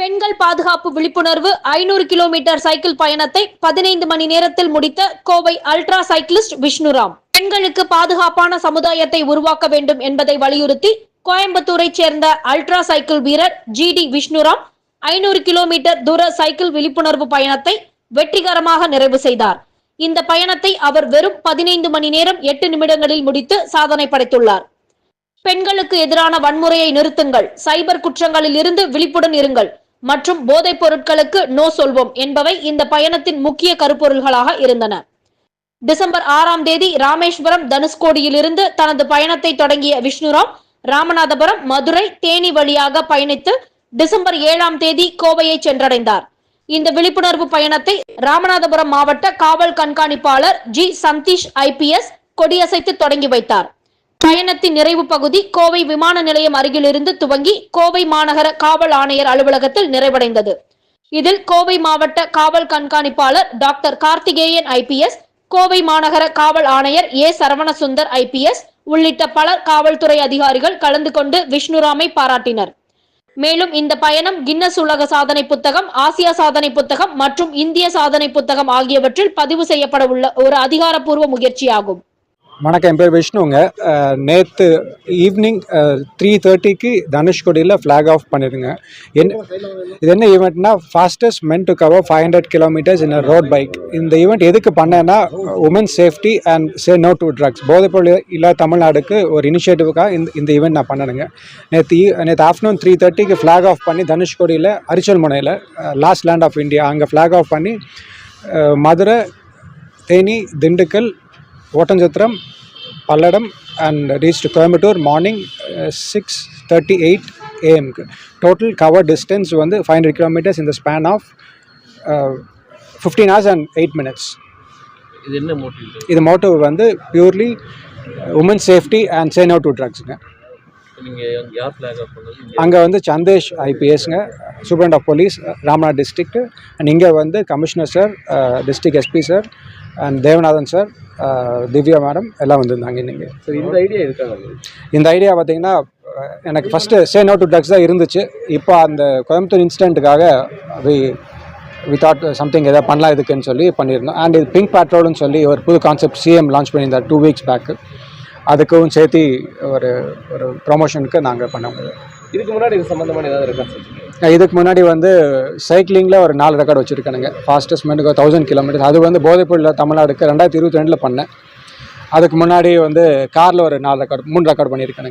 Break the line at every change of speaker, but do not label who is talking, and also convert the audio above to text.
பெண்கள் பாதுகாப்பு விழிப்புணர்வு ஐநூறு கிலோமீட்டர் சைக்கிள் பயணத்தை பதினைந்து மணி நேரத்தில் முடித்த கோவை அல்ட்ரா சைக்கிளிஸ்ட் விஷ்ணுராம். பெண்களுக்கு பாதுகாப்பான சமுதாயத்தை உருவாக்க வேண்டும் என்பதை வலியுறுத்தி கோயம்புத்தூரைச் சேர்ந்த அல்ட்ரா சைக்கிள் வீரர் ஜி டி விஷ்ணுராம் ஐநூறு கிலோமீட்டர் தூர சைக்கிள் விழிப்புணர்வு பயணத்தை வெற்றிகரமாக நிறைவு செய்தார். இந்த பயணத்தை அவர் வெறும் பதினைந்து மணி நேரம் எட்டு நிமிடங்களில் முடித்து சாதனை படைத்துள்ளார். பெண்களுக்கு எதிரான வன்முறையை நிறுத்துங்கள். சைபர் குற்றங்களில் இருந்து விழிப்புடன் இருங்கள். மற்றும் போதைப் பொருட்களுக்கு நோ சொல்வோம் என்பவை இந்த பயணத்தின் முக்கிய கருப்பொருள்களாக இருந்தன. டிசம்பர் ஆறாம் தேதி ராமேஸ்வரம் தனுஷ்கோடியிலிருந்து தனது பயணத்தை தொடங்கிய விஷ்ணுராம் ராமநாதபுரம் மதுரை தேனி வழியாக பயணித்து டிசம்பர் ஏழாம் தேதி கோவையை சென்றடைந்தார். இந்த விழிப்புணர்வு பயணத்தை ராமநாதபுரம் மாவட்ட காவல் கண்காணிப்பாளர் ஜி சந்தீஷ் ஐபிஎஸ் கொடியசைத்து தொடங்கி வைத்தார். பயணத்தின் நிறைவு பகுதி கோவை விமான நிலையம் அருகிலிருந்து துவங்கி கோவை மாநகர காவல் ஆணையர் அலுவலகத்தில் நிறைவடைந்தது. இதில் கோவை மாவட்ட காவல் கண்காணிப்பாளர் டாக்டர் கார்த்திகேயன் ஐபிஎஸ் கோவை மாநகர காவல் ஆணையர் ஏ சரவணசுந்தர் ஐபிஎஸ் உள்ளிட்ட பலர் காவல்துறை அதிகாரிகள் கலந்து கொண்டு விஷ்ணுராமை பாராட்டினர். மேலும் இந்த பயணம் கின்னஸ் உலக சாதனை புத்தகம் ஆசியா சாதனை புத்தகம் மற்றும் இந்திய சாதனை புத்தகம் ஆகியவற்றில் பதிவு செய்யப்பட உள்ள ஒரு அதிகாரப்பூர்வ முயற்சியாகும்.
வணக்கம் என் பேர் விஷ்ணுங்க. நேற்று ஈவினிங் த்ரீ தேர்ட்டிக்கு தனுஷ்கோடியில் ஃப்ளாக் ஆஃப் பண்ணிடுங்க என் இது என்ன ஈவெண்ட்னா fastest men to cover five hundred kilometres in road bike இந்த ஈவெண்ட் எதுக்கு பண்ணேன்னா women safety and say no to drugs போதைப்பொருள் இல்லாத தமிழ்நாடுக்கு ஒரு இனிஷியேட்டிவுக்காக இந்த இந்த ஈவெண்ட் நான் பண்ணணுங்க நேற்று நேற்று ஆஃப்டர்நூன் த்ரீ தேர்ட்டிக்கு ஃப்ளாக் ஆஃப் பண்ணி தனுஷ்கோடியில் அரிச்சல் முனையில் லாஸ்ட் லேண்ட் ஆஃப் இந்தியா அங்கே ஃப்ளாக் ஆஃப் பண்ணி Madurai Theni Dindigul Oddanchatram Palladam and reach Coimbatore morning six thirty eight ஏஎம்க்கு total cover distance வந்து ஃபைவ் ஹண்ட்ரட் கிலோமீட்டர்ஸ் இந்த span of fifteen hours and eight minutes
இது என்ன motive
இது motive வந்து purely women safety and say no to ட்ரக்ஸுங்க அங்கே வந்து Sandesh ஐபிஎஸ்ங்க superintendent of police Ramanath district and இங்கே வந்து commissioner sir district SP sir and Devanathan sir Divya madam எல்லாம் வந்திருந்தாங்க இன்னைக்கு.
ஸோ இந்த ஐடியா இருக்காங்க
இந்த ஐடியா பார்த்தீங்கன்னா எனக்கு first say no to drugs தான் இருந்துச்சு. இப்போ அந்த கோயம்புத்தூர் இன்சிடெண்ட்டுக்காக வி வி தாட் சம்திங் எதாவது பண்ணலாம் இதுக்குன்னு சொல்லி பண்ணியிருந்தோம். அண்ட் இது பிங்க் பேட்ரோல்னு சொல்லி ஒரு புது கான்செப்ட் சிஎம் லான்ச் பண்ணியிருந்தார் டூ வீக்ஸ் பேக்கு அதுக்கும் சேர்த்து ஒரு ஒரு ப்ரொமோஷனுக்கு நாங்கள் பண்ண முடியும்.
இதுக்கு முன்னாடி இது சம்மந்தமான ஏதாவது
இதுக்கு முன்னாடி வந்து சைக்கிளிங்கில் ஒரு நாலு ரெக்கார்டு வச்சுருக்கேனுங்க. ஃபாஸ்டஸ்ட் மெனுக்கு தௌசண்ட் கிலோமீட்டர்ஸ் அது வந்து போதைப்பொருள் தமிழ்நாடுக்கு ரெண்டாயிரத்தி இருபத்தி ரெண்டில் பண்ணேன். அதுக்கு முன்னாடி வந்து காரில் ஒரு நாலு ரெக்கார்டு மூணு ரெக்கார்டு பண்ணியிருக்கேனுங்க